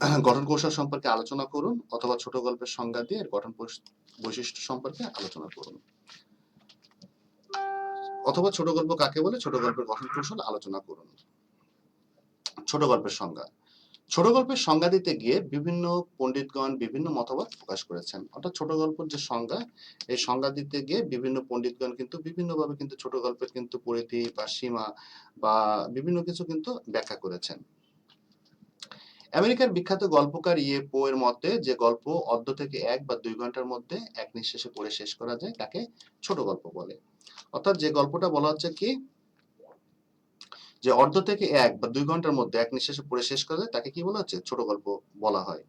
গঠন কৌশল সম্পর্কে আলোচনা করুন অথবা ছোট গল্পের সংজ্ঞা দিয়ে এর গঠন বৈশিষ্ট্য সম্পর্কে আলোচনা করুন। অথবা ছোট গল্প কাকে বলে? ছোট গল্পের গঠন কৌশল আলোচনা করুন। ছোট গল্পের সংজ্ঞা। ছোট গল্পের সংজ্ঞা দিতে গিয়ে বিভিন্ন পণ্ডিতগণ বিভিন্ন মতবাদ প্রকাশ করেছেন। অর্থাৎ ছোট গল্পের যে সংজ্ঞা, এই সংজ্ঞা দিতে গিয়ে বিভিন্ন পণ্ডিতগণ কিন্তু বিভিন্নভাবে কিন্তু ছোট গল্পের কিন্তু পরিধি বা সীমা বা বিভিন্ন কিছু কিন্তু ব্যাখ্যা করেছেন। আমেরিকার বিখ্যাত গল্পকার ইয়ে পো এর মতে, যে গল্প অর্ধ থেকে এক বা দুই ঘণ্টার মধ্যে এক নিঃশ্বাসে পড়ে শেষ করা যায়, তাকে ছোট গল্প বলে। অর্থাৎ যে গল্পটা বলা হচ্ছে কি, যে অর্ধ থেকে এক বা দুই ঘণ্টার মধ্যে এক নিঃশ্বাসে পড়ে শেষ করা যায়, তাকে কি বলা হচ্ছে? ছোট গল্প বলা হয়।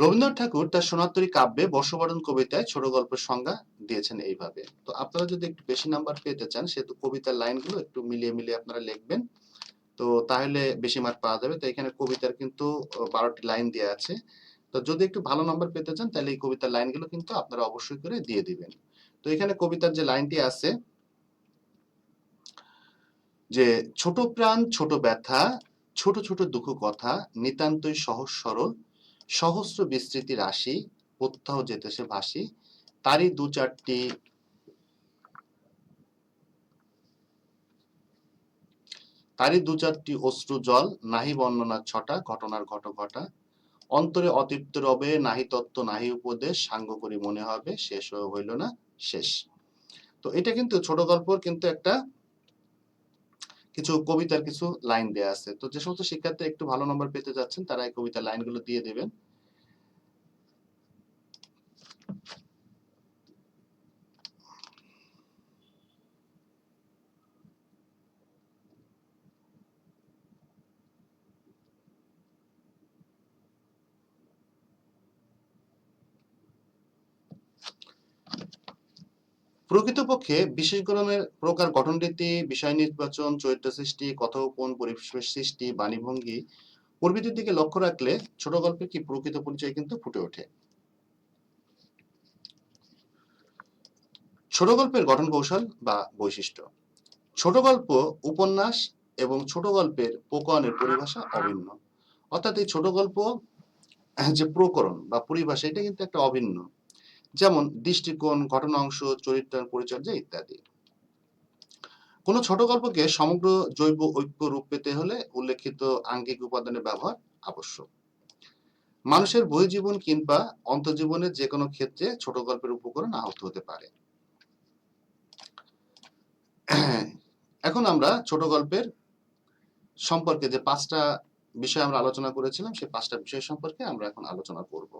রবীন্দ্রনাথ ঠাকুর তার সোনাত্তরী কাব্যে বর্ষবরণ কবিতায় ছোট গল্পের সংজ্ঞা দিয়েছেন এইভাবে। তো আপনারা যদি একটু বেশি নাম্বার পেতে চান, সেহেতু কবিতার লাইনগুলো একটু মিলিয়ে মিলিয়ে আপনারা লিখবেন। তো তাহলে বেশি মার্ক পাওয়া যাবে। তো এখানে কবিতার কিন্তু বারোটি লাইন দেওয়া আছে। তো যদি একটু ভালো নাম্বার পেতে চান, তাহলে এই কবিতার লাইনগুলো কিন্তু আপনারা অবশ্যই করে দিয়ে দিবেন। তো এখানে কবিতার যে লাইনটি আছে, যে ছোট প্রাণ, ছোট ব্যথা, ছোট ছোট দুঃখ কথা, নিতান্তই সহজ সরল সহস্র বিস্তৃতি রাশি প্রত্যাহ যেতেছে ভাসি তারই দু চারটি তারই দু চারটি অশ্রু জল, নাহি বর্ণনার ছটা, ঘটনার ঘট ঘটা। অন্তরে অতৃপ্ত রবে, নাহি তত্ত্ব, নাহি উপদেশ, সাঙ্গ করি মনে হবে, শেষ হইল না, শেষ। তো এটা কিন্তু ছোট গল্পর কিন্তু একটা কিছু কবিতার কিছু লাইন দেওয়া আছে। তো যে সমস্ত শিক্ষার্থী একটু ভালো নম্বর পেতে যাচ্ছেন, তারা এই কবিতার লাইনগুলো দিয়ে দেবেন। প্রকৃতপক্ষে বিশেষ গণনের প্রকার গঠন রীতি বিষয় নির্বাচন, চরিত্র সৃষ্টি, কথোপকথন পরিবেশ সৃষ্টি, বাণীভঙ্গি প্রভৃতির দিকে লক্ষ্য রাখলে ছোট গল্পের কি প্রকৃত পরিচয় কিন্তু ফুটে ওঠে। ছোট গল্পের গঠন কৌশল বা বৈশিষ্ট্য। ছোট গল্প উপন্যাস এবং ছোট গল্পের প্রকরণের পরিভাষা অভিন্ন। অর্থাৎ এই ছোট গল্প যে প্রকরণ বা পরিভাষা, এটা কিন্তু একটা অভিন্ন। যেমন দৃষ্টিকোণ ঘটনাংশ চরিত্রায়ন পরিচর্যা ইত্যাদি। কোন ছোট গল্পকে সমগ্র জৈব ঐক্য রূপ পেতে হলে উল্লেখিত আঙ্গিক উপাদানের ব্যবহার আবশ্যক। মানুষের বহির্জীবন কিংবা অন্তর্জীবনের যে কোনো ক্ষেত্রে ছোট গল্পের উপকরণ আহত হতে পারে। এখন আমরা ছোট গল্পের সম্পর্কে যে পাঁচটা বিষয় আমরা আলোচনা করেছিলাম, সেই পাঁচটা বিষয় সম্পর্কে আমরা এখন আলোচনা করব।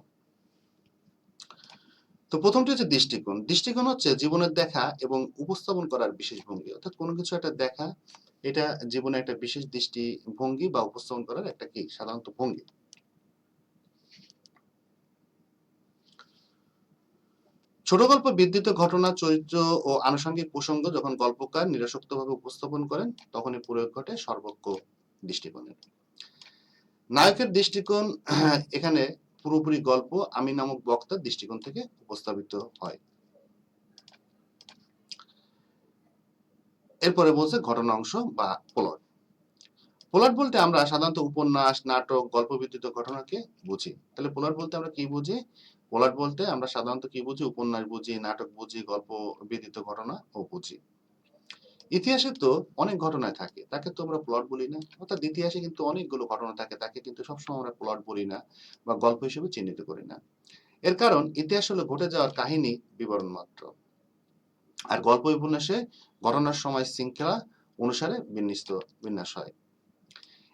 তো প্রথমটি হচ্ছে দৃষ্টিকোণ। দৃষ্টিকোণ হচ্ছে জীবনের দেখা এবং উপস্থাপন করার বিশেষ ভঙ্গি। অর্থাৎ কোনো কিছু একটা দেখা, এটা জীবনে একটা বিশেষ দৃষ্টি ভঙ্গি বা উপস্থাপন করার একটা কি? সাধারণত ভঙ্গি। ছোট গল্প বিদ্যুৎ ঘটনা, চরিত্র ও আনুষঙ্গিক প্রসঙ্গ যখন গল্পকার নিরাসক্তভাবে উপস্থাপন করেন, তখনই প্রয়োগ ঘটে সর্বজ্ঞ দৃষ্টিকোণের। নায়কের দৃষ্টিকোণ, এখানে পুরোপুরি গল্প আমি নামক বক্তার দৃষ্টিকোণ থেকে উপস্থাপিত হয়। এরপরে বলছে ঘটনা অংশ বা প্লট প্লট বলতে আমরা সাধারণত উপন্যাস, নাটক গল্প ভিত্তিক ঘটনাকে বুঝি। তাহলে প্লট বলতে আমরা কি বুঝি? প্লট বলতে আমরা সাধারণত কি বুঝি? উপন্যাস বুঝি, নাটক বুঝি, গল্প ভিত্তিক ঘটনা ও বুঝি। ইতিহাসে তো অনেক ঘটনায় থাকে। তাকে তো আমরা প্লট বলি না। অর্থাৎ ইতিহাসে কিন্তু অনেকগুলো ঘটনা থাকে, তাকে কিন্তু সবসময় আমরা প্লট বলি না বা গল্প হিসেবে চিহ্নিত করি না। এর কারণ ইতিহাস হলো ঘটে যাওয়ার কাহিনী বিবরণ মাত্র। আর গল্প উপন্যাসে ঘটনার সময় শৃঙ্খলা অনুসারে বিন্যস্ত, বিন্যাস হয়।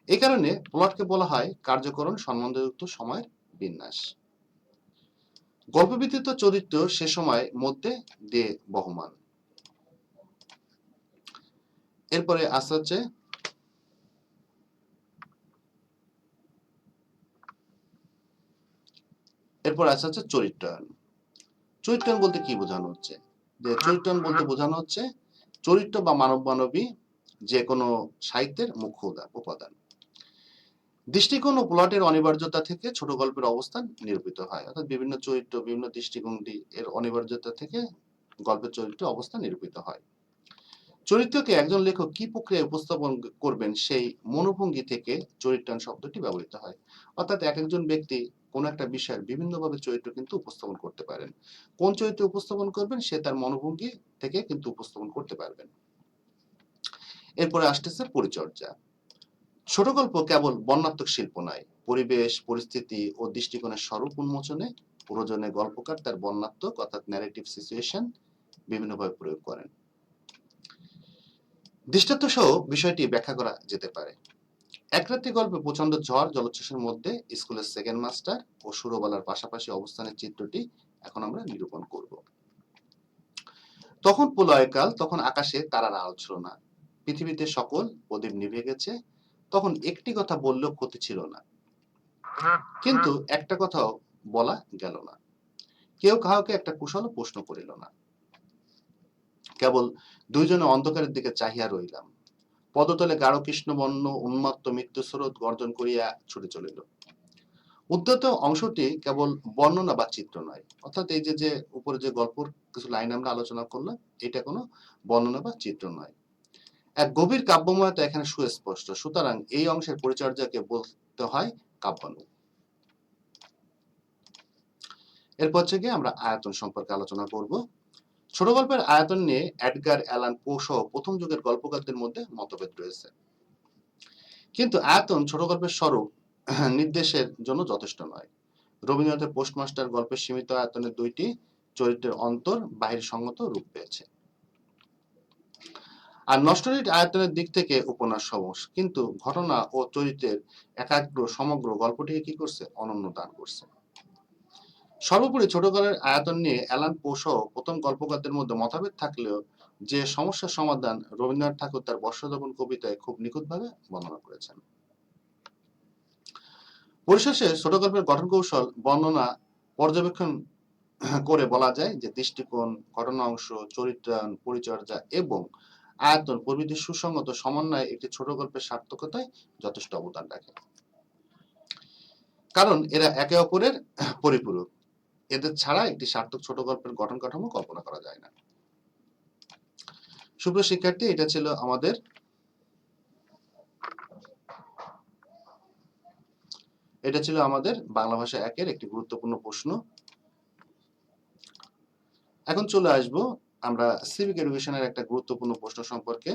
এই কারণে প্লটকে বলা হয় কার্যকরণ সম্বন্ধযুক্ত সময়ের বিন্যাস। গল্পভিত্তিত চরিত্র সে সময় মধ্যে দিয়ে বহমান। এরপরে আসতে হচ্ছে এরপর আসতে হচ্ছে চরিত্রায়ন। চরিত্রায়ন বলতে কি বোঝানো হচ্ছে? যে চরিত্রায়ন বলতে বোঝানো হচ্ছে চরিত্র বা মানব মানবী যে কোনো সাহিত্যের মুখ্য উপাদান। দৃষ্টিকোণ ও প্লটের অনিবার্যতা থেকে ছোট গল্পের অবস্থান নিরূপিত হয়। অর্থাৎ বিভিন্ন চরিত্র, বিভিন্ন দৃষ্টিভঙ্গি এর অনিবার্যতা থেকে গল্পের চরিত্র অবস্থান নিরূপিত হয়। চরিত্রকে একজন লেখক কি প্রক্রিয়ায় উপস্থাপন করবেন সেই মনোভঙ্গি থেকে চরিত্রায়ন শব্দটি ব্যবহৃত হয়। অর্থাৎ এক একজন ব্যক্তি কোনো একটা বিষয়ের বিভিন্নভাবে চরিত্র কিন্তু উপস্থাপন করতে পারেন। কোন চরিত্র উপস্থাপন করবেন সে তার মনোভঙ্গি থেকে কিন্তু উপস্থাপন করতে পারবেন। এরপরে আসতেছে পরিচর্যা। ছোট গল্প কেবল বর্ণাত্মক শিল্প নয়, পরিবেশ, পরিস্থিতি ও দৃষ্টিকোণের স্বরূপ উন্মোচনে প্রয়োজনে গল্পকার তার বর্ণাত্মক অর্থাৎ ন্যারেটিভ সিচুয়েশন বিভিন্নভাবে প্রয়োগ করেন। দৃষ্টান্ত সহ বিষয়টি ব্যাখ্যা করা যেতে পারে। এক রাত্রি গল্পে প্রচণ্ড ঝড় জলোচ্ছ্বাসের মধ্যে স্কুলের সেকেন্ড মাস্টার ও সুরবালার পাশাপাশি অবস্থানের চিত্রটি এখন আমরা নিরূপণ করব। তখন প্রলয়কাল তখন আকাশে তারার আলো ছিল না পৃথিবীতে সকল প্রদীপ নিভে গেছে, তখন একটি কথা বললেও ক্ষতি ছিল না। কিন্তু একটা কথাও বলা গেল না। কেউ কাহাকে একটা কুশল প্রশ্ন করিল না। কেবল দুইজনে অন্ধকারের দিকে চাহিয়া রইলাম। পদতলে গাঢ় কৃষ্ণবর্ণ উন্মত্ত মৃত্যু স্রোত গর্জন করিয়া ছুটে চলিল। উদ্যত অংশটি কেবল বর্ণনা বা চিত্র নয়। অর্থাৎ এই যে যে উপরে যে গল্পর কিছু লাইন আমরা আলোচনা করলাম, এটা কোনো বর্ণনা বা চিত্র নয়। এক গভীর কাব্যময়তা এখানে সুস্পষ্ট। সুতরাং এই অংশের পরিচর্যাকে বলতে হয় কাব্যানু এরপর থেকে আমরা আয়তন সম্পর্কে আলোচনা করব। ছোট গল্পের আয়তন নিয়ে এডগার অ্যালান পো সহ প্রথম যুগের গল্পকারদের মধ্যে মতভেদ রয়েছে। কিন্তু আয়তন ছোট গল্পের স্বরূপ নির্দেশের জন্য যথেষ্ট নয়। রবীন্দ্রনাথের পোস্টমাস্টার গল্পের সীমিত আয়তনের দুইটি চরিত্রের অন্তর বাহির সঙ্গত রূপ পেয়েছে। আর নষ্টনীট আয়তনের দিক থেকে উপন্যাস সমস কিন্তু ঘটনা ও চরিত্রের একাগ্র, সমগ্র গল্পটিকে কি করছে? অনন্য দান করছে। সর্বোপরি ছোট গল্পের আয়তন নিয়ে অ্যালান পো সহ প্রথম গল্পকারদের মধ্যে মতভেদ থাকলেও যে সমস্যার সমাধান রবীন্দ্রনাথ ঠাকুর তার বর্ষদপন কবিতায় খুব নিখুঁতভাবে বর্ণনা করেছেন। পরিশেষে ছোট গল্পের গঠন কৌশল, বর্ণনা পর্যবেক্ষণ করে বলা যায় যে দৃষ্টিকোণ, ঘটনা অংশ, চরিত্রায়ন, পরিচর্যা এবং আয়তন প্রভৃতির সুসংগত সমন্বয়ে একটি ছোট গল্পের সার্থকতায় যথেষ্ট অবদান রাখে। কারণ এরা একে অপরের পরিপূরক। এদের ছাড়া একটি সার্থক ছোট গল্পের গঠন কাঠামো কল্পনা করা যায় না। সুপ্রিয় শিক্ষার্থী, এটা ছিল আমাদের এটা ছিল আমাদের বাংলা ভাষা একের একটি গুরুত্বপূর্ণ প্রশ্ন। এখন চলে আসব আমরা সিভিক এডুকেশনের একটা গুরুত্বপূর্ণ প্রশ্ন সম্পর্কে।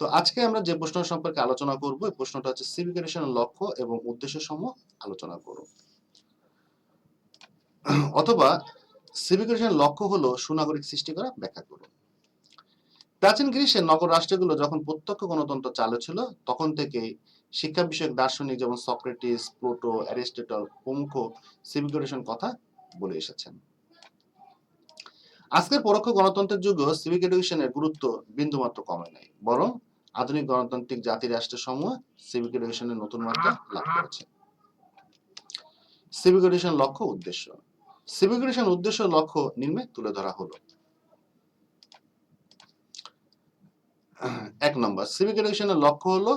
তো আজকে আমরা যে প্রশ্ন সম্পর্কে আলোচনা করব, এই প্রশ্নটা হচ্ছে সিভিক এডুকেশনের লক্ষ্য এবং উদ্দেশ্য সমূহ আলোচনা করব অথবা সিভিক এডুকেশনের লক্ষ্য হলো সুনাগরিক সৃষ্টি করা, ব্যাখ্যা করুন প্রাচীন গ্রীসের নগর রাষ্ট্রগুলো যখন প্রত্যক্ষ গণতন্ত্র চালু ছিল, তখন থেকেই শিক্ষা বিষয়ক দার্শনিক যেমন সক্রেটিস, প্লুটো, অ্যারিস্টটল, প্রমুখ সিভিক এডুকেশন কথা বলে এসেছেন। আজকের পরোক্ষ গণতন্ত্রের যুগেও সিভিক এডুকেশনের গুরুত্ব বিন্দুমাত্র কমে নাই, বরং আধুনিক গণতান্ত্রিক জাতি রাষ্ট্র সমূহ সিভিক এডুকেশনের নতুন মাত্রা লাভ করেছে। সিভিক এডুকেশন লক্ষ্য, উদ্দেশ্য। সিভিক এডুকেশন উদ্দেশ্য লক্ষ্য নিম্নে তুলে ধরা হলো। এক নম্বর সিভিক এডুকেশনের লক্ষ্য হলো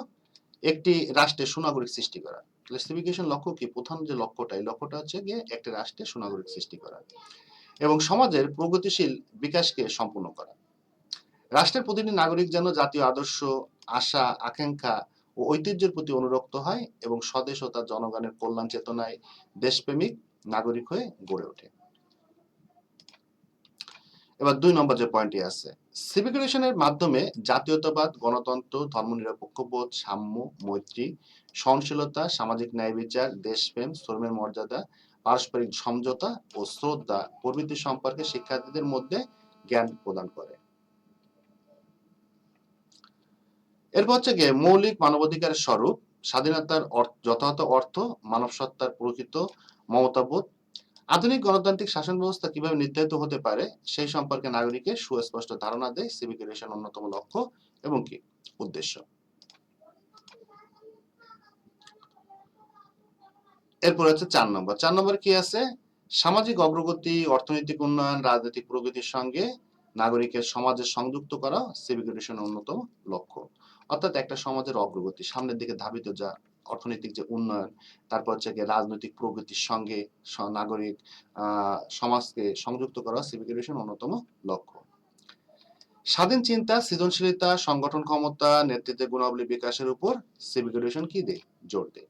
একটি রাষ্ট্রে সুনাগরিক সৃষ্টি করা। এডুকেশন লক্ষ্য কি? প্রধান যে লক্ষ্যটা, এই লক্ষ্যটা হচ্ছে গিয়ে একটি রাষ্ট্রে সুনাগরিক সৃষ্টি করা। এবং সমাজের প্রগতিশীল বিকাশকে সম্পূর্ণ করা। রাষ্ট্রের প্রতিটি নাগরিক যেন জাতীয় আদর্শ, আশা, আকাঙ্ক্ষা ও ঐতিহ্যের প্রতি অনুরক্ত হয় এবং স্বদেশ ও তার জনগণের কল্যাণ চেতনায় দেশপ্রেমিক নাগরিক হয়ে গড়ে ওঠে। এবার দুই নম্বর যে পয়েন্টটি আছে সিভিক এডুকেশনের মাধ্যমে জাতীয়তাবাদ, গণতন্ত্র ধর্মনিরপেক্ষবোধ সাম্য, মৈত্রী, সহনশীলতা, সামাজিক ন্যায় বিচার, দেশপ্রেম, শ্রমের মর্যাদা পারস্পরিক সমঝোতা ও শ্রদ্ধা প্রভৃতি সম্পর্কে শিক্ষার্থীদের মধ্যে জ্ঞান প্রদান করে। এরপর হচ্ছে গিয়ে মৌলিক মানবাধিকারের স্বরূপ, স্বাধীনতার যথাযথ অর্থ মানব সত্তার প্রকৃত মমতাবোধ, আধুনিক গণতান্ত্রিক শাসন ব্যবস্থা কীভাবে নির্ধারিত হতে পারে, সেই সম্পর্কে নাগরিকের সুস্পষ্ট ধারণা দেয় সিভিক এডুকেশন অন্যতম লক্ষ্য এবং কি উদ্দেশ্য। এরপর হচ্ছে চার নম্বর। চার নম্বর কি আছে? সামাজিক অগ্রগতি, অর্থনৈতিক উন্নয়ন, রাজনৈতিক প্রগতির সঙ্গে নাগরিকের সমাজে সংযুক্ত করা সিভিক এডুকেশনের অন্যতম লক্ষ্য। অর্থাৎ একটা সমাজের অগ্রগতি, সামনের দিকে ধাবিত যা অর্থনৈতিক যে উন্নয়ন, তারপর হচ্ছে রাজনৈতিক প্রগতির সঙ্গে নাগরিক সমাজকে সংযুক্ত করা সিভিক এডুকেশন অন্যতম লক্ষ্য। স্বাধীন চিন্তা, সৃজনশীলতা, সংগঠন ক্ষমতা, নেতৃত্বের গুণাবলী বিকাশের উপর সিভিক এডুকেশন কি দেয় জোর দেয়?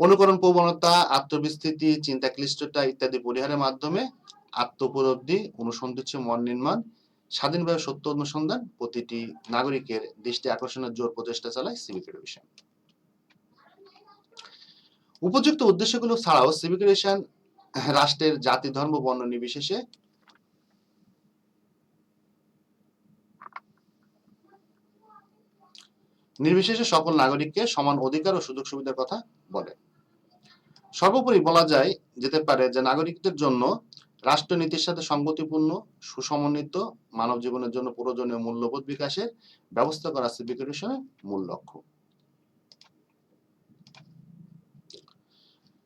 অনুকরণ প্রবণতা আত্মবিস্তৃতি চিন্তা ক্লিষ্টতা ইত্যাদি পরিহারের মাধ্যমে আত্মোপলব্ধি, অনুসন্ধিৎস, মন নির্মাণ, স্বাধীনভাবে সত্য অনুসন্ধান প্রতিটি নাগরিকের দৃষ্টি আকর্ষণের জোর প্রচেষ্টা চালায় সিভিক এডুকেশন উপযুক্ত উদ্দেশ্যগুলো ছাড়াও সিভিক এডুকেশন রাষ্ট্রের জাতি, ধর্ম, বর্ণ নির্বিশেষে নির্বিশেষে সকল নাগরিককে সমান অধিকার ও সুযোগ সুবিধার কথা বলে। সর্বোপরি বলা যায়, যেতে পারে যে নাগরিকদের জন্য রাষ্ট্রনীতির সাথে সঙ্গতিপূর্ণ, সুসমন্বিত, মানব জীবনের জন্য প্রয়োজনীয় মূল্যবোধ বিকাশের ব্যবস্থা করা সিভিক এডুকেশনের মূল লক্ষ্য।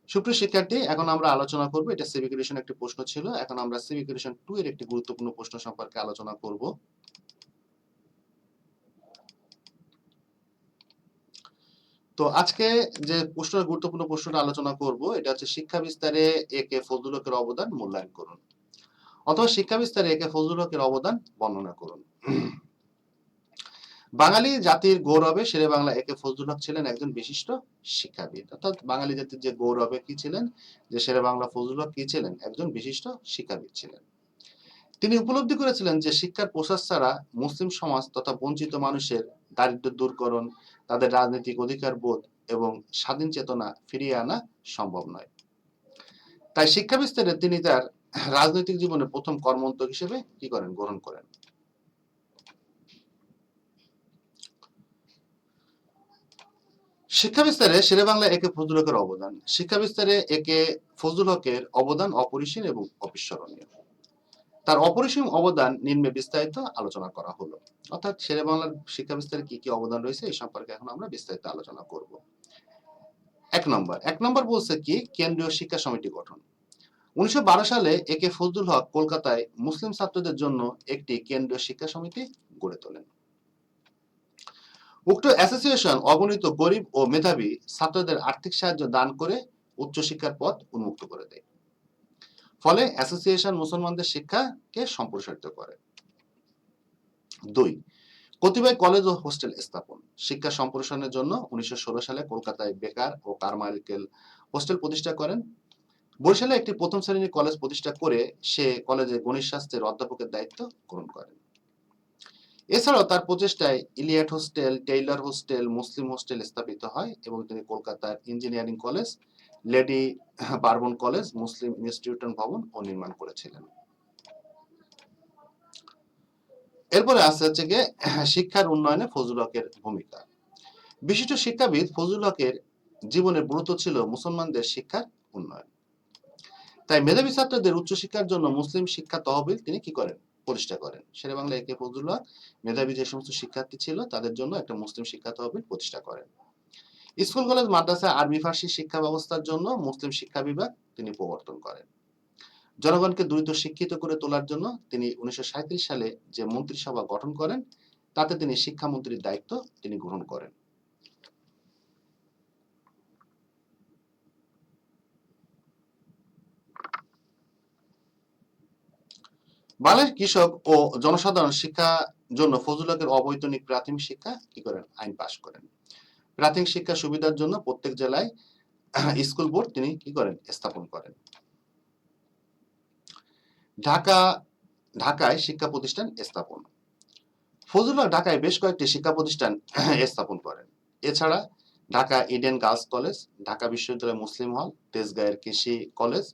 সুপ্রিয় শিক্ষার্থী, এখন আমরা আলোচনা করব, এটা সিভিক এডুকেশন একটি প্রশ্ন ছিল, এখন আমরা সিভিক এডুকেশন টু এর একটি গুরুত্বপূর্ণ প্রশ্ন সম্পর্কে আলোচনা করব। তো আজকে যে প্রশ্ন গুরুত্বপূর্ণ প্রশ্নটা আলোচনা করব, এটা হচ্ছে শিক্ষা বিস্তারে এ কে ফজলুল হকের অবদান মূল্যায়ন করুন। অথবা শিক্ষা বিস্তারে এ কে ফজলুল হকের অবদান বর্ণনা করুন। বাঙালি জাতির গৌরবে শেরে বাংলা একে ফজলুল হক ছিলেন একজন বিশিষ্ট শিক্ষাবিদ। অর্থাৎ বাঙালি জাতির যে গৌরবে কি ছিলেন, যে শেরে বাংলা ফজলুল হক কি ছিলেন, একজন বিশিষ্ট শিক্ষাবিদ ছিলেন। তিনি উপলব্ধি করেছিলেন যে শিক্ষার প্রসার ছাড়া মুসলিম সমাজ তথা বঞ্চিত মানুষের দারিদ্র দূরকরণ তাদের রাজনৈতিক অধিকার বোধ এবং স্বাধীন চেতনা ফিরিয়ে আনা সম্ভব নয়। তাই শিক্ষা বিস্তারে তিনি তার রাজনৈতিক জীবনে প্রথম কর্মন্তক হিসেবে কি করেন? গ্রহণ করেন। শিক্ষা বিস্তারে শেরে বাংলা একে ফজলুল হকের অবদান। শিক্ষা বিস্তারে একে ফজলুল হকের অবদান অপরিসীম এবং অবিস্মরণীয়। তার অপরিসীম অবদান নিম্নে বিস্তারিত আলোচনা করা হলো। অর্থাৎ শেরে বাংলার শিক্ষা বিস্তারে কি কি অবদান রয়েছে এই সম্পর্কে এখন আমরা বিস্তারিত আলোচনা করব। এক নম্বর এক নম্বর বলছে কি, কেন্দ্রীয় শিক্ষা সমিতি গঠন। উনিশশো সালে একে ফজলুল হক কলকাতায় মুসলিম ছাত্রদের জন্য একটি কেন্দ্রীয় শিক্ষা সমিতি গড়ে তোলেন। উক্ত অ্যাসোসিয়েশন অগণিত গরিব ও মেধাবী ছাত্রদের আর্থিক সাহায্য দান করে উচ্চশিক্ষার পথ উন্মুক্ত করে দেয়। ফলে অ্যাসোসিয়েশন মুসলমানদের শিক্ষাকে সম্প্রসারিত করে। দুই, কতিপয় কলেজ ও হোস্টেল স্থাপন। শিক্ষা সম্প্রসারণের জন্য উনিশশো সালে কলকাতায় বেকার ও কারমাইকেল হোস্টেল প্রতিষ্ঠা করেন। বরিশালে একটি প্রথম শ্রেণির কলেজ প্রতিষ্ঠা করে সে কলেজে গণিত শাস্ত্রের অধ্যাপকের দায়িত্ব গ্রহণ করেন। এছাড়াও তার প্রচেষ্টায় Elliott hostel Taylor hostel Muslim hostel স্থাপিত হয় এবং তিনি কলকাতার engineering college lady Brabourne college, Muslim institution ভবন ও নির্মাণ করেছিলেন। এরপরে আছে হচ্ছে গিয়ে শিক্ষার উন্নয়নে ফজলুল হকের ভূমিকা। বিশিষ্ট শিক্ষাবিদ ফজলুল হকের জীবনের ব্রত ছিল মুসলমানদের শিক্ষার উন্নয়ন। তাই মেধাবী ছাত্রদের উচ্চশিক্ষার জন্য মুসলিম শিক্ষা তহবিল তিনি কি করেন? প্রতিষ্ঠা করেন। শেরে বাংলা একে ফজলুল হক, মেধাবী যে সমস্ত শিক্ষার্থী ছিল, তাদের জন্য একটা মুসলিম শিক্ষা তহবিল প্রতিষ্ঠা করেন। স্কুল, কলেজ, মাদ্রাসা, আরবি, ফার্সি শিক্ষা ব্যবস্থার জন্য মুসলিম শিক্ষা বিভাগ তিনি প্রবর্তন করেন। জনগণকে দ্রুত শিক্ষিত করে তোলার জন্য তিনি উনিশশো সালে যে মন্ত্রিসভা গঠন করেন, তাতে তিনি শিক্ষামন্ত্রীর দায়িত্ব তিনি গ্রহণ করেন। বাংলাদেশ কৃষক ও জনসাধারণ শিক্ষা জন্য ফজলুল অবৈতনিক প্রাথমিক শিক্ষা কি করেন? আইন পাশ করেন। প্রাথমিক শিক্ষা সুবিধার জন্য প্রত্যেক জেলায় স্কুল বোর্ড তিনি কি করেন? স্থাপন করেন। ঢাকা, ঢাকায় শিক্ষা প্রতিষ্ঠান স্থাপন। ফজলুল হক ঢাকায় বেশ কয়েকটি শিক্ষা প্রতিষ্ঠান স্থাপন করেন। এছাড়া Dhaka Eden girls college, Dhaka বিশ্ববিদ্যালয় মুসলিম হল, তেজগাঁয়ের কৃষি কলেজ,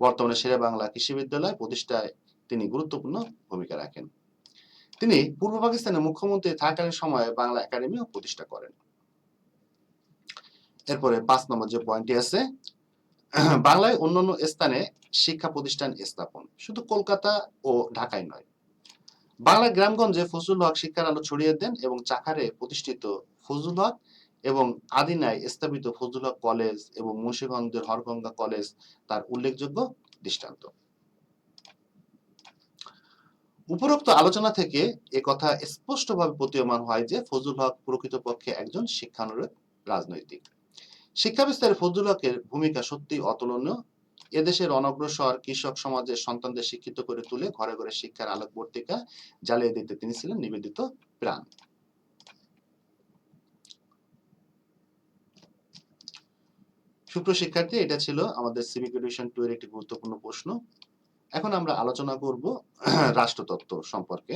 বর্তমানে শেরে বাংলা কৃষি বিদ্যালয় প্রতিষ্ঠায় তিনি গুরুত্বপূর্ণ ভূমিকা রাখেন। তিনি পূর্ব পাকিস্তানের মুখ্যমন্ত্রী থাকাকালীন সময়ে বাংলা একাডেমিও প্রতিষ্ঠা করেন। এরপরে পাঁচ নম্বর যে পয়েন্টটি আছে, বাংলায় অন্যান্য স্থানে শিক্ষা প্রতিষ্ঠান স্থাপন, শুধু কলকাতা ও ঢাকায় নয়। বাংলা গ্রামগঞ্জে ফজলুল হক শিক্ষার আলো ছড়িয়ে দেন এবং চাকারে প্রতিষ্ঠিত ফজলুল হক এবং আদিনায় স্থাপিত ফজলুল হক কলেজ এবং মুন্সিগঞ্জের হরগঙ্গা কলেজ তার উল্লেখযোগ্য দৃষ্টান্ত। উপরোক্ত আলোচনা থেকে এ কথা স্পষ্টভাবে প্রতীয়মান হয় যে ফজলুল হক প্রকৃতপক্ষে একজন শিক্ষানুরাগ রাজনৈতিক। শিক্ষা বিস্তারে ফজলুল হকের ভূমিকা সত্যি অতুলনীয়। এদেশের অনগ্রসর কৃষক সমাজের সন্তানদের শিক্ষিত করে তুলে ঘরে ঘরে শিক্ষার আলোকবর্তিকা জ্বালিয়ে দিতে তিনি ছিলেন নিবেদিত প্রাণ। সুপ্রিয় শিক্ষার্থী, এটা ছিল আমাদের সিভিক এডুকেশন টু এর একটি গুরুত্বপূর্ণ প্রশ্ন। এখন আমরা আলোচনা করব রাষ্ট্রতত্ত্ব সম্পর্কে।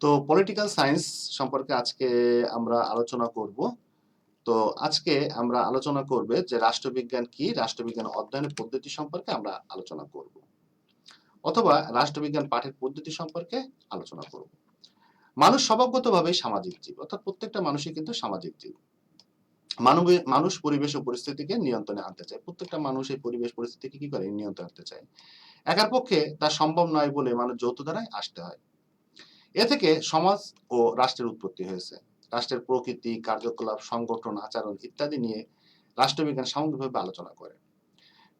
তো পলিটিক্যাল সায়েন্স সম্পর্কে আজকে আমরা আলোচনা করব। তো আজকে আমরা আলোচনা করবে যে রাষ্ট্রবিজ্ঞান কি, রাষ্ট্রবিজ্ঞান অধ্যয়নের পদ্ধতি সম্পর্কে আমরা আলোচনা করব। অথবা রাষ্ট্রবিজ্ঞান পাঠের পদ্ধতি সম্পর্কে আলোচনা করব। মানুষ স্বভাবগতভাবেই সামাজিক জীব, অর্থাৎ প্রত্যেকটা মানুষই কিন্তু সামাজিক জীব। মানবে, মানুষ পরিবেশ ও পরিস্থিতিকে নিয়ন্ত্রণে আনতে চায়। প্রত্যেকটা মানুষ এই পরিবেশ পরিস্থিতিকে কি করে? নিয়ন্ত্রণে আনতে চায়। একার পক্ষে তা সম্ভব নয় বলে মানুষ যৌথ দ্বারাই আসতে হয়। এ থেকে সমাজ ও রাষ্ট্রের উৎপত্তি হয়েছে। রাষ্ট্রের প্রকৃতি, কার্যকলাপ, সংগঠন, আচরণ ইত্যাদি নিয়ে রাষ্ট্রবিজ্ঞান সামগ্রিকভাবে আলোচনা করে।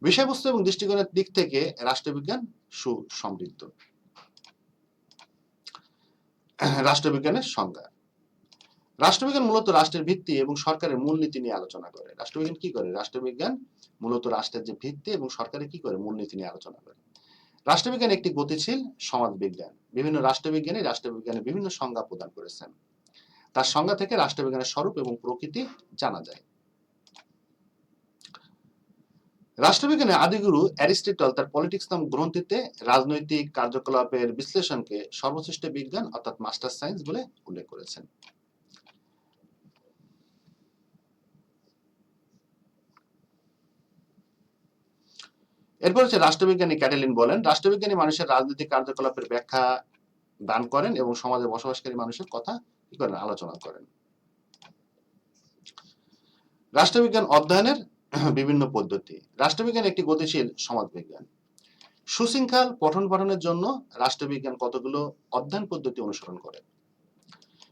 বিষয়বস্তু এবং দৃষ্টিকোণের দিক থেকে রাষ্ট্রবিজ্ঞান সুসমৃদ্ধ। রাষ্ট্রবিজ্ঞানের সংজ্ঞা। রাষ্ট্রবিজ্ঞান মূলত রাষ্ট্রের ভিত্তি এবং সরকারের মূলনীতি নিয়ে আলোচনা করে। রাষ্ট্রবিজ্ঞান কি করে? রাষ্ট্রবিজ্ঞান মূলত রাষ্ট্রের যে ভিত্তি এবং সরকারের কি করে? মূলনীতি নিয়ে আলোচনা করে। রাষ্ট্রবিজ্ঞান একটি গতিশীল সমাজ বিজ্ঞান বিভিন্ন রাষ্ট্রবিজ্ঞানী রাষ্ট্রবিজ্ঞানের বিভিন্ন সংজ্ঞা প্রদান করেছেন। তার সংজ্ঞা থেকে রাষ্ট্রবিজ্ঞানের স্বরূপ এবং প্রকৃতি জানা যায়। রাষ্ট্রবিজ্ঞানের আদিগুরু অ্যারিস্টটল তার পলিটিক্স নাম গ্রন্থিতে রাজনৈতিক কার্যকলাপের বিশ্লেষণকে সর্বশ্রেষ্ঠ বিজ্ঞান অর্থাৎ মাস্টার সায়েন্স বলে উল্লেখ করেছেন। এরপর হচ্ছে রাষ্ট্রবিজ্ঞানী ক্যাটেলিন বলেন, রাষ্ট্রবিজ্ঞানী মানুষের রাজনৈতিক কার্যকলাপের ব্যাখ্যা দান করেন এবং সমাজে বসবাসকারী মানুষের কথা করেন আলোচনা করেন। রাষ্ট্রবিজ্ঞান অধ্যয়নের বিভিন্ন পদ্ধতি। রাষ্ট্রবিজ্ঞান একটি গতিশীল সমাজবিজ্ঞান। সুশৃঙ্খল পঠন পাঠনের জন্য রাষ্ট্রবিজ্ঞান কতগুলো অধ্যয়ন পদ্ধতি অনুসরণ করে?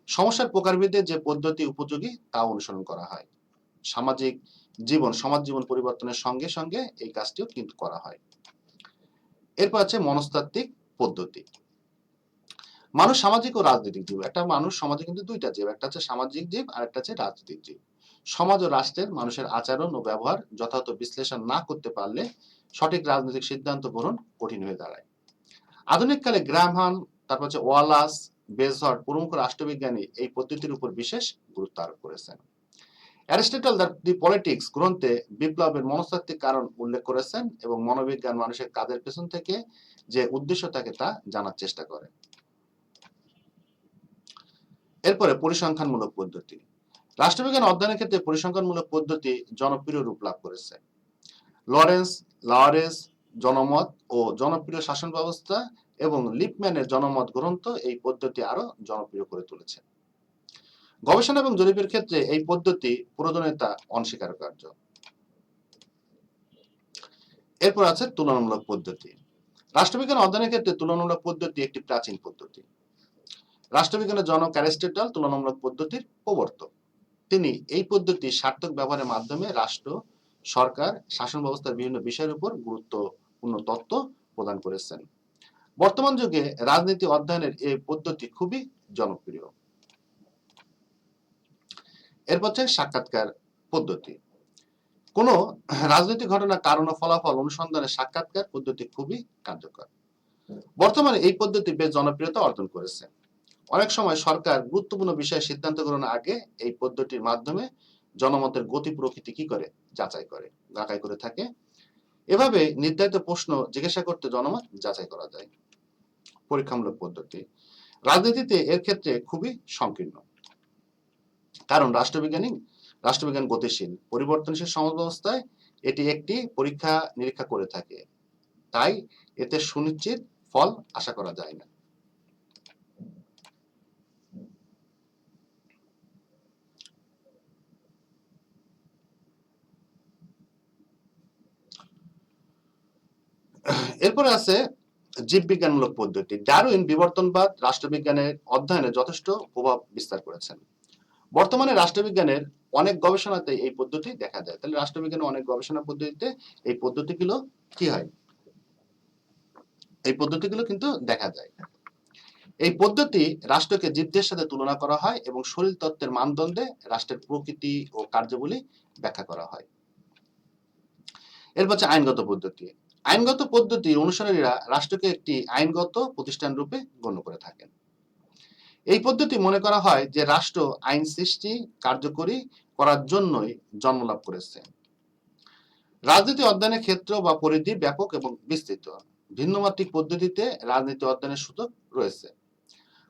সমস্যার প্রকারভেদে যে পদ্ধতি উপযোগী তা অনুসরণ করা হয়। সামাজিক জীবন, সমাজ জীবন পরিবর্তনের সঙ্গে সঙ্গে এই কাজটিও কিন্তু করা হয়। এরপর আছে মনস্তাত্ত্বিক পদ্ধতি। মানুষ সামাজিক ও রাজনৈতিক জীব। একটা মানুষ সমাজে কিন্তু দুইটা জীব, একটা হচ্ছে সামাজিক জীব আর একটা হচ্ছে রাজনৈতিক জীব। সমাজ ও রাষ্ট্রের মানুষের আচরণ ও ব্যবহার যথাযথ বিশ্লেষণ না করতে পারলে সঠিক রাজনৈতিক সিদ্ধান্ত গ্রহণ কঠিন হয়ে দাঁড়ায়। আধুনিক কালে গ্রামহান, তারপর হচ্ছে ওয়ালাস বেজহট প্রমুখ রাষ্ট্রবিজ্ঞানী এই পদ্ধতির উপর বিশেষ গুরুত্ব আরোপ করেছেন। অ্যারিস্টটল দি পলিটিক্স গ্রন্থে বিপ্লবের মনস্তাত্ত্বিক কারণ উল্লেখ করেছেন এবং মনোবিজ্ঞান মানুষের কাজের পেছন থেকে যে উদ্দেশ্য থাকে তা জানার চেষ্টা করে। এরপরে পরিসংখ্যানমূলক পদ্ধতি। রাষ্ট্রবিজ্ঞান অধ্যয়নের ক্ষেত্রে পরিসংখ্যানমূলক পদ্ধতি জনপ্রিয় রূপ লাভ করেছে। লরেন্স, লাওরেস, জনমত ও জনপ্রিয় শাসন ব্যবস্থা এবং লিপম্যানের জনমত গ্রন্থ এই পদ্ধতি আরও জনপ্রিয় করে তুলেছে। গবেষণা এবং জরিপের ক্ষেত্রে এই পদ্ধতি প্রয়োজনীয়তা অনস্বীকার্য এরপর আছে তুলনামূলক পদ্ধতি। রাষ্ট্রবিজ্ঞান অধ্যয়নের ক্ষেত্রে তুলনামূলক পদ্ধতি একটি প্রাচীন পদ্ধতি। রাষ্ট্রবিজ্ঞানের জনক অ্যারিস্টটল তুলনামূলক পদ্ধতির প্রবর্তক। তিনি এই পদ্ধতি সার্থক ব্যবহারের মাধ্যমে রাষ্ট্র, সরকার, শাসন ব্যবস্থার বিভিন্ন বিষয়ের উপর গুরুত্বপূর্ণ তত্ত্ব প্রদান করেছেন। বর্তমান যুগে রাজনীতি অধ্যয়নের এই পদ্ধতি খুবই জনপ্রিয়। এরপর হচ্ছে সাক্ষাৎকার পদ্ধতি। কোন রাজনৈতিক ঘটনা কারণ ও ফলাফল অনুসন্ধানে সাক্ষাৎকার পদ্ধতি খুবই কার্যকর। বর্তমানে এই পদ্ধতি বেশ জনপ্রিয়তা অর্জন করেছে। অনেক সময় সরকার গুরুত্বপূর্ণ বিষয়ে সিদ্ধান্ত গ্রহণের আগে এই পদ্ধতির মাধ্যমে জনমতের গতি প্রকৃতি কি করে? যাচাই করে যাচাই করে থাকে। এভাবে নির্ধারিত প্রশ্ন জিজ্ঞাসা করতে জনমত যাচাই করা যায়। পরীক্ষামূলক পদ্ধতি। রাজনীতিতে এর ক্ষেত্রে খুবই সংকীর্ণ। কারণ রাষ্ট্রবিজ্ঞানী, রাষ্ট্রবিজ্ঞান গতিশীল, পরিবর্তনশীল সমাজ ব্যবস্থায় এটি একটি পরীক্ষা নিরীক্ষা করে থাকে। তাই এতে সুনিশ্চিত ফল আশা করা যায় না। এরপরে আছে জীববিজ্ঞানমূলক পদ্ধতি। ডারউইন বিবর্তনবাদ রাষ্ট্রবিজ্ঞানের অধ্যয়নে যথেষ্ট প্রভাব বিস্তার করেছেন। বর্তমানে রাষ্ট্রবিজ্ঞানের অনেক গবেষণাতে এই পদ্ধতি দেখা যায়। তাহলে রাষ্ট্রবিজ্ঞানের অনেক গবেষণা পদ্ধতিতে এই পদ্ধতিগুলো কি হয়? এই পদ্ধতিগুলো কিন্তু দেখা যায়। এই পদ্ধতি রাষ্ট্রকে জীবদের সাথে তুলনা করা হয় এবং শরীর তত্ত্বের মানদণ্ডে রাষ্ট্রের প্রকৃতি ও কার্যাবলী ব্যাখ্যা করা হয়। এরপর আইনগত পদ্ধতি। আইনগত পদ্ধতি অনুসারীরা রাষ্ট্রকে একটি আইনগত প্রতিষ্ঠান রূপে গণ্য করে থাকেন। এই পদ্ধতি মনে করা হয় যে রাষ্ট্র আইন সৃষ্টি কার্যকরী করার জন্যই জন্মলাভ করেছে। রাজনীতি অধ্যয়নের ক্ষেত্র বা পরিধি ব্যাপক এবং বিস্তৃত। ভিন্নমাত্রিক পদ্ধতিতে রাজনীতি অধ্যয়নের সুযোগ রয়েছে।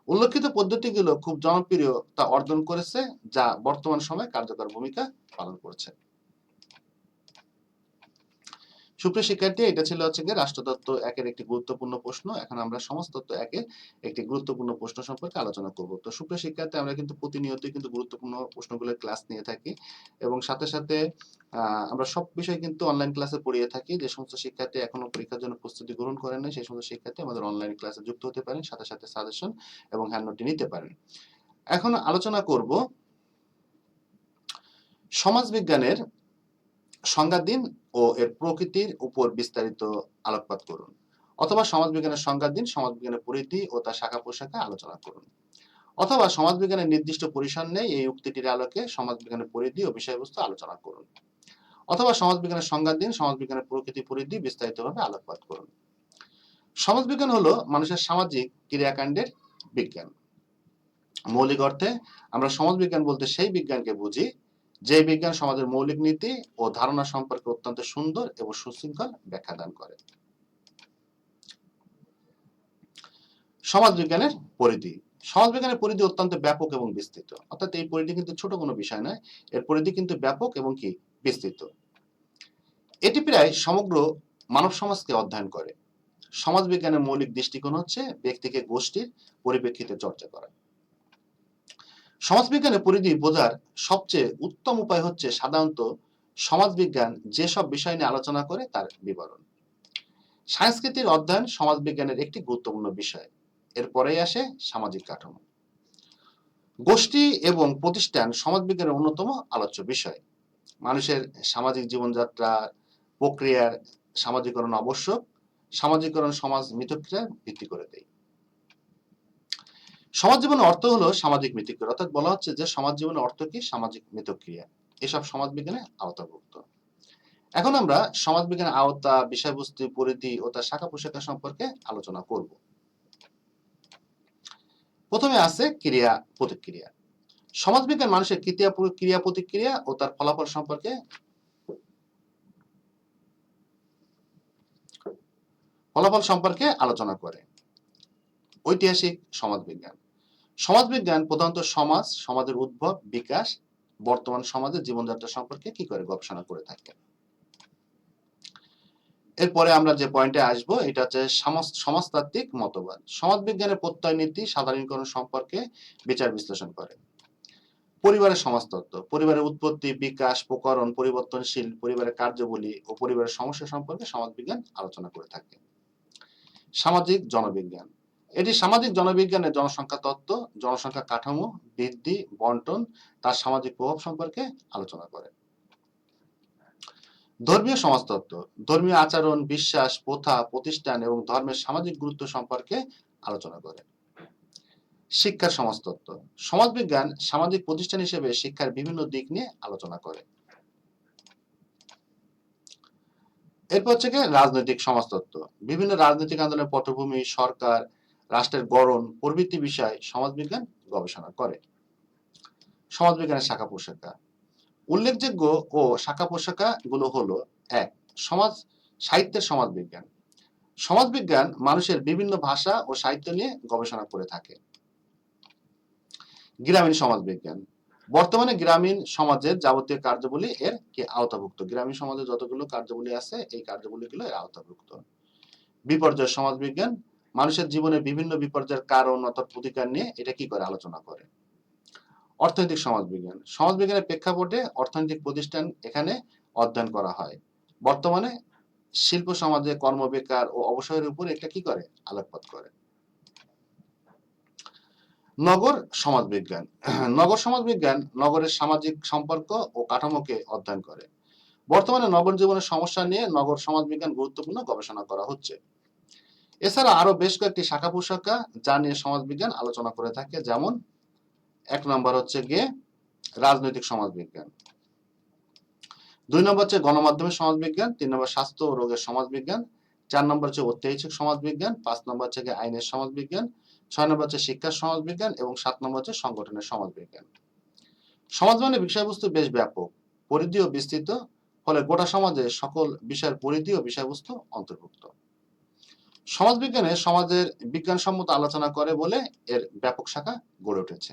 উল্লেখিত পদ্ধতিগুলো খুব জনপ্রিয়তা অর্জন করেছে যা বর্তমান সময়ে কার্যকর ভূমিকা পালন করছে। সুপ্রিয় শিক্ষার্থী, এটা ছিল হচ্ছে গিয়ে রাষ্ট্রতত্ত্ব একের একটি গুরুত্বপূর্ণ প্রশ্ন। এখন আমরা সমাজতত্ত্ব একের একটি গুরুত্বপূর্ণ প্রশ্ন সম্পর্কে আলোচনা করব। তো সুপ্রিয় শিক্ষার্থী, আমরা কিন্তু প্রতিনিয়তই কিন্তু গুরুত্বপূর্ণ প্রশ্নগুলোর ক্লাস নিয়ে থাকি এবং সাথে সাথে আমরা সব বিষয় কিন্তু অনলাইন ক্লাসে পড়িয়ে থাকি। যে সমস্ত শিক্ষার্থী এখনও পরীক্ষার জন্য প্রস্তুতি গ্রহণ করেন নাই, সেই সমস্ত শিক্ষার্থী আমাদের অনলাইন ক্লাসে যুক্ত হতে পারেন, সাথে সাথে সাজেশন এবং হ্যান্ডনোটটি নিতে পারেন। এখন আলোচনা করব সমাজবিজ্ঞানের সংজ্ঞা দিন ও এর প্রকৃতির উপর বিস্তারিত আলোকপাত করুন। অথবা সমাজবিজ্ঞানের সংজ্ঞা দিন, সমাজবিজ্ঞানের পরিধি ও তার শাখা প্রশাখা আলোচনা করুন। অথবা সমাজবিজ্ঞানের নির্দিষ্ট পরিসর নেই, এই উক্তিটির আলোকে সমাজবিজ্ঞানের পরিধি ও বিষয়বস্তু আলোচনা করুন। অথবা সমাজবিজ্ঞানের সংজ্ঞা দিন, সমাজবিজ্ঞানের প্রকৃতি পরিধি বিস্তারিতভাবে আলোকপাত করুন। সমাজবিজ্ঞান হলো মানুষের সামাজিক ক্রিয়াকাণ্ডের বিজ্ঞান। মৌলিক অর্থে আমরা সমাজবিজ্ঞান বলতে সেই বিজ্ঞানকে বুঝি যে বিজ্ঞান সমাজের মৌলিক নীতি ও ধারণা সম্পর্কে অত্যন্ত সুন্দর এবং সুশৃঙ্খল ব্যাখ্যা দান করে। সমাজবিজ্ঞানের পরিধি। সমাজবিজ্ঞানের পরিধি অত্যন্ত ব্যাপক এবং বিস্তৃত। অর্থাৎ এই পরিধি কিন্তু ছোট কোনো বিষয় নয়, এর পরিধি কিন্তু ব্যাপক এবং কি? বিস্তৃত। এটি প্রায় সমগ্র মানব সমাজকে অধ্যয়ন করে। সমাজবিজ্ঞানের মৌলিক দৃষ্টিকোণ হচ্ছে ব্যক্তিকে গোষ্ঠীর পরিপ্রেক্ষিতে চর্চা করা। সমাজবিজ্ঞানের পরিধি বোঝার সবচেয়ে উত্তম উপায় হচ্ছে সাধারণত সমাজবিজ্ঞান যেসব বিষয় নিয়ে আলোচনা করে তার বিবরণ। সংস্কৃতির অধ্যয়ন সমাজবিজ্ঞানের একটি গুরুত্বপূর্ণ বিষয়। এরপরেই আসে সামাজিক কাঠামো। গোষ্ঠী এবং প্রতিষ্ঠান সমাজবিজ্ঞানের অন্যতম আলোচ্য বিষয়। মানুষের সামাজিক জীবনযাত্রা, প্রক্রিয়ার সামাজিকরণ আবশ্যক, সামাজিকরণ সমাজ মিথক্রিয়ার ভিত্তি করে দেয়। সমাজ জীবনের অর্থ হলো সামাজিক মিথক্রিয়া অর্থাৎ বলা হচ্ছে যে সমাজ জীবনের অর্থ কি? সামাজিক মিথক্রিয়া এসব সমাজ বিজ্ঞানে আওতাভুক্ত। এখন আমরা সমাজ বিজ্ঞানের আওতা, বিষয়বস্তু, পরিধি ও তার শাখা প্রশাখা সম্পর্কে আলোচনা করব। প্রথমে আছে ক্রিয়া প্রতিক্রিয়া। সমাজবিজ্ঞান মানুষের ক্রিয়া ক্রিয়া প্রতিক্রিয়া ও তার ফলাফল সম্পর্কে ফলাফল সম্পর্কে আলোচনা করে। ঐতিহাসিক সমাজবিজ্ঞান সমাজবিজ্ঞান প্রধানত সমাজ, সমাজের উদ্ভব, বিকাশ, বর্তমান সমাজের জীবনযাত্রা সম্পর্কে কি করে গবেষণা করে থাকে এরপরে আমরা যে পয়েন্টে আসব, এটা হচ্ছে সমাজ সমাজতাত্ত্বিক মতবাদ। সমাজবিজ্ঞানের প্রত্যয় নীতি সাধারণীকরণ সম্পর্কে বিচার বিশ্লেষণ করে। পরিবারের সমাজতত্ত্ব, পরিবারের উৎপত্তি, বিকাশ, প্রকরণ, পরিবর্তনশীল, পরিবারের কার্যবলী ও পরিবারের সমস্যা সম্পর্কে সমাজবিজ্ঞান আলোচনা করে থাকে। সামাজিক জনবিজ্ঞান এটি সামাজিক জনবিজ্ঞানের জনসংখ্যা তত্ত্ব, জনসংখ্যা কাঠামো, বৃদ্ধি, বন্টন, তার সামাজিক প্রভাব সম্পর্কে আলোচনা করে। ধর্মীয় সমাজতত্ত্ব, ধর্মীয় আচরণ, বিশ্বাস, প্রথা, প্রতিষ্ঠান এবং ধর্মের সামাজিক গুরুত্ব সম্পর্কে আলোচনা করে। শিক্ষার সমাজতত্ত্ব, সমাজবিজ্ঞান সামাজিক প্রতিষ্ঠান হিসেবে শিক্ষার বিভিন্ন দিক নিয়ে আলোচনা করে। এরপর হচ্ছে রাজনৈতিক সমাজতত্ত্ব, বিভিন্ন রাজনৈতিক আন্দোলনের পটভূমি, সরকার রাষ্ট্রের গড়ন প্রভৃতি বিষয় সমাজবিজ্ঞান গবেষণা করে। সমাজবিজ্ঞানের শাখা প্রশাখা। উল্লেখযোগ্য ও শাখা প্রশাখা গুলো হলো, এক, সমাজ, সাহিত্যের সমাজবিজ্ঞান। সমাজবিজ্ঞান মানুষের বিভিন্ন ভাষা ও সাহিত্য নিয়ে গবেষণা করে থাকে। গ্রামীণ সমাজবিজ্ঞান। বর্তমানে গ্রামীণ সমাজের যাবতীয় কার্যাবলী এর কি আওতাভুক্ত? গ্রামীণ সমাজে যতগুলো কার্যাবলী আছে, এই কার্যাবলীগুলো এর আওতাভুক্ত। বিপর্যয় সমাজবিজ্ঞান মানুষের জীবনে বিভিন্ন বিপর্যয়ের কারণ অর্থাৎ প্রতিকার নিয়ে এটা কি করে আলোচনা করে? অর্থনৈতিক সমাজবিজ্ঞান। সমাজবিজ্ঞানের প্রেক্ষাপটে অর্থনৈতিক প্রতিষ্ঠান এখানে অধ্যয়ন করা হয়। বর্তমানে শিল্প সমাজে কর্মবেকার ও অবসরের উপর এটা কি করে? আলোকপাত করে। নগর সমাজবিজ্ঞান। নগর সমাজবিজ্ঞান নগরের সামাজিক সম্পর্ক ও কাঠামোকে অধ্যয়ন করে। বর্তমানে নগর জীবনের সমস্যা নিয়ে নগর সমাজবিজ্ঞান গুরুত্বপূর্ণ গবেষণা করা হচ্ছে। এছাড়া আরও বেশ কয়েকটি শাখা পোশাখা যা নিয়ে সমাজবিজ্ঞান আলোচনা করে থাকে, যেমন এক নম্বর হচ্ছে গিয়ে রাজনৈতিক সমাজবিজ্ঞান। দুই নম্বর হচ্ছে গণমাধ্যমের সমাজবিজ্ঞান, তিন নম্বর স্বাস্থ্য ও রোগের সমাজবিজ্ঞান, চার নম্বর হচ্ছে ঐতিহাসিক সমাজবিজ্ঞান, পাঁচ নম্বর হচ্ছে আইনের সমাজবিজ্ঞান, ছয় নম্বর হচ্ছে শিক্ষার সমাজবিজ্ঞান এবং সাত নম্বর হচ্ছে সংগঠনের সমাজবিজ্ঞান। সমাজ মানে বিষয়বস্তু বেশ ব্যাপক, পরিধি ও বিস্তৃত, ফলে গোটা সমাজে সকল বিষয়ের পরিধি ও বিষয়বস্তু অন্তর্ভুক্ত। সমাজবিজ্ঞানে সমাজের বিজ্ঞানসম্মত আলোচনা করে বলে এর ব্যাপক শাখা গড়ে উঠেছে।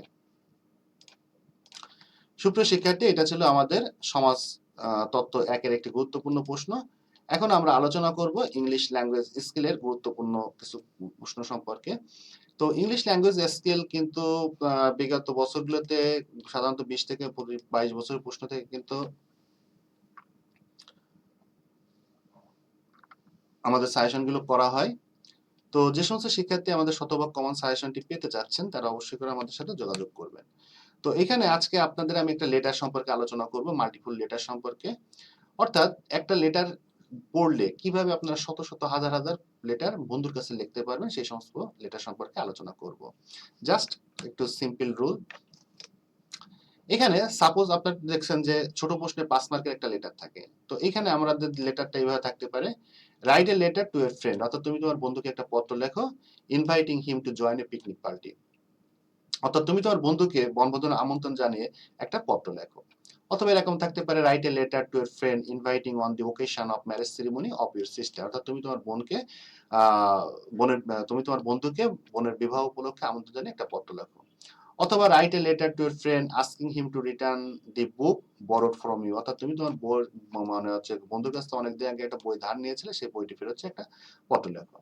সুপ্রিয় শিক্ষার্থী, এটা ছিল আমাদের সমাজ তত্ত্ব একের একটি গুরুত্বপূর্ণ প্রশ্ন। এখন আমরা আলোচনা করব ইংলিশ ল্যাঙ্গুয়েজ স্কিলের গুরুত্বপূর্ণ কিছু প্রশ্ন সম্পর্কে। তো ইংলিশ ল্যাঙ্গুয়েজ স্কিল কিন্তু বিগত বছরগুলোতে, সাধারণত বিশ থেকে বাইশ বছরের প্রশ্ন থেকে কিন্তু আমাদের সাজেশনগুলো করা হয়। তো যে সমস্ত শিক্ষার্থী আমাদের শতভাগ কমন সাজেশনটি পেতে চাচ্ছেন, তারা অবশ্যই করে আমাদের সাথে যোগাযোগ করবেন। তো এখানে আজকে আপনাদের আমি একটা লেটার সম্পর্কে আলোচনা করব মাল্টিপুল লেটার সম্পর্কে। অর্থাৎ একটা লেটার পড়লে কীভাবে আপনারা শত শত হাজার হাজার লেটার বন্ধুর কাছে লিখতে পারবেন, সেই সমস্ত লেটার সম্পর্কে আলোচনা করব। জাস্ট একটু সিম্পল রুল এখানে সাপোজ আপনার দেখছেন যে ছোট প্রশ্নে পাঁচ মার্কের একটা লেটার থাকে। তো এখানে আমাদের লেটারটা এইভাবে থাকতে পারে। Write a letter to a friend অর্থাৎ তুমি তোমার বন্ধুকে একটা পত্র লেখো inviting him to join a picnic party অর্থাৎ তুমি তোমার বন্ধুকে বনভোজনে আমন্ত্রণ জানিয়ে একটা পত্র লেখো। অথবা এরকম থাকতে পারে write a letter to a friend inviting on the occasion of marriage ceremony of your sister অর্থাৎ তুমি তোমার বোনকে বোনের, তুমি তোমার বন্ধুকে বোনের বিবাহ উপলক্ষে আমন্ত্রণ জানিয়ে একটা পত্র লেখো। অথবা write a letter to a friend asking him to return the book borrowed from you অর্থাৎ তুমি তোমার বই মানে হচ্ছে বন্ধুর কাছ থেকে অনেকদিন আগে একটা বই ধার নিয়েছিলে, সেই বইটি ফেরত হচ্ছে একটা পত্র লেখো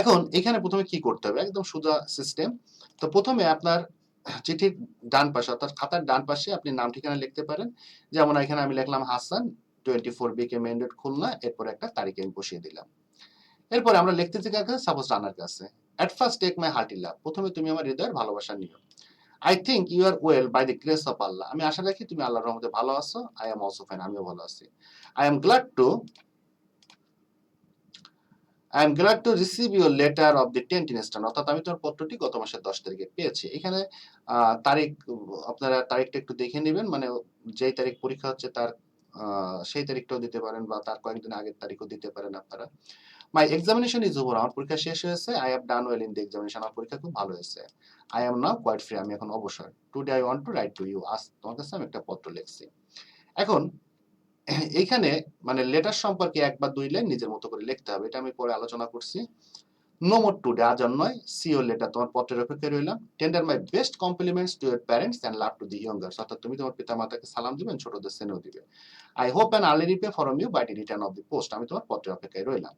এখন এখানে প্রথমে কি করতে হবে? একদম সোজা সিস্টেম তো প্রথমে আপনার চিঠির ডান পাশে, অর্থাৎ খাতার ডান পাশে আপনি নাম ঠিকানা লিখতে পারেন। যেমন এখানে আমি লিখলাম Hasan twenty four BK main road Khulna, এরপর একটা তারিখ আমি বসিয়ে দিলাম। এরপরে আমরা লিখতেছি কাছে? সাপোজ রানার কাছে। At first take my hearty love প্রথমে তুমি আমার হৃদয়ের ভালোবাসা নিও। I think you are well by the grace of Allah আমি আশা রাখি তুমি আল্লাহর রহমতে ভালো আছো। আই এম অলসো ফাইন আমিও ভালো আছি। I am glad to I am glad to receive your letter of the tenth instant অর্থাৎ আমি তোমার পত্রটি গত মাসের দশ তারিখে পেয়েছি। এখানে তারিখ, আপনারা তারিখটা একটু দেখে নেবেন। মানে যেই তারিখ পরীক্ষা হচ্ছে তার সেই তারিখটাও দিতে পারেন বা তার কয়েকদিন আগের তারিখও দিতে পারেন আপনারা। মাই এক্সামিনেশন ইজ ওভার আমার পরীক্ষা শেষ হয়েছে। I have done well in the examination আমার পরীক্ষা খুব ভালো হয়েছে। I am now quite free আমি এখন অবসর। Today I want to write to you আজ তোমার কাছে আমি একটা পত্র লিখছি। এখন এইখানে মানে লেটার সম্পর্কে এক বা দুই লাইন নিজের মতো করে লিখতে হবে। এটা আমি পরে আলোচনা করছি। নো মোর টুডে আজ আর নয়। সিও লেটার তোমার পত্রের অপেক্ষায় রইলাম। Tender my best compliments to your parents and love to the youngers অর্থাৎ তুমি তোমার পিতা মাতাকে সালাম দিবেন ছোটদের স্নেহ দিবে। I hope an early reply from you by return of the post আমি তোমার পত্রের অপেক্ষায় রইলাম।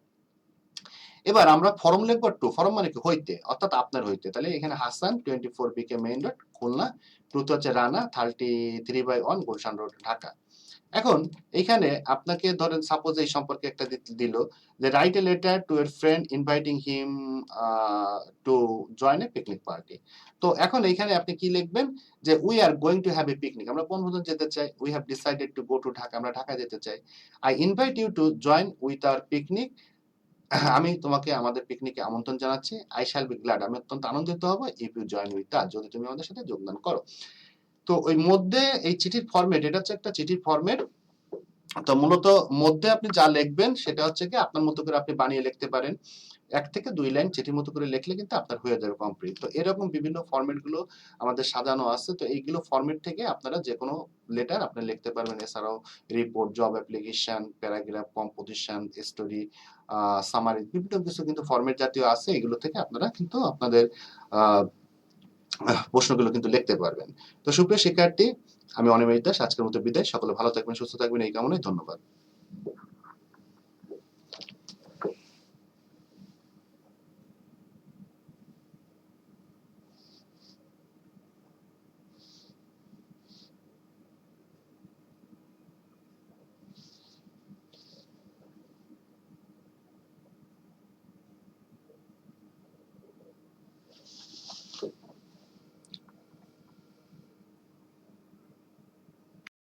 এবার আমরা ফর্ম লিখব টু। ফর্ম মানে কি? হইতে, অর্থাৎ আপনার হইতে। তাহলে এখানে Hasan twenty four BK main road Khulna to হচ্ছে Rana thirty three by one Gulshan road Dhaka. এখন এখানে আপনাকে ধরেন সাপোজ এই সম্পর্কে একটা দিল যে write a letter to a friend inviting him to join a picnic party তো এখন এইখানে আপনি কি লিখবেন? যে we are going to have a picnic আমরা বনভোজন যেতে চাই? We have decided to go to Dhaka. আমরা ঢাকা যেতে চাই। I invite you to join with our picnic আমি তোমাকে আমাদের পিকনিকে আমন্ত্রণ জানাচ্ছি। আই শ্যাল বি গ্ল্যাড আমি অত্যন্ত আনন্দিত হব। If you join with us যদি তুমি আমাদের সাথে যোগদান করো। তো ওই মধ্যে এই চিঠির ফরম্যাট এটা হচ্ছে একটা চিঠির ফরম্যাট তো মূলত মধ্যে আপনি যা লিখবেন সেটা হচ্ছে কি আপনার মতো করে আপনি বানিয়ে লিখতে পারেন। এক থেকে দুই লাইন চিঠির মতো করে লিখলে কিন্তু আপনার হয়ে যাবে কমপ্লিট তো এরকম বিভিন্ন ফরম্যাটগুলো আমাদের সাজানো আছে। তো এইগুলো ফরম্যাট থেকে আপনারা যে কোনো লেটার আপনি লিখতে পারবেন। এছাড়াও report job application paragraph composition story summary বিভিন্ন কিছু কিন্তু ফরম্যাট জাতীয় আছে। এগুলো থেকে আপনারা কিন্তু আপনাদের প্রশ্নগুলো কিন্তু লিখতে পারবেন। তো সুপ্রিয় শিক্ষার্থী আমি অনিমেষ দাস আজকের মতো বিদায়। সকলে ভালো থাকবেন সুস্থ থাকবেন এই কামনায় ধন্যবাদ।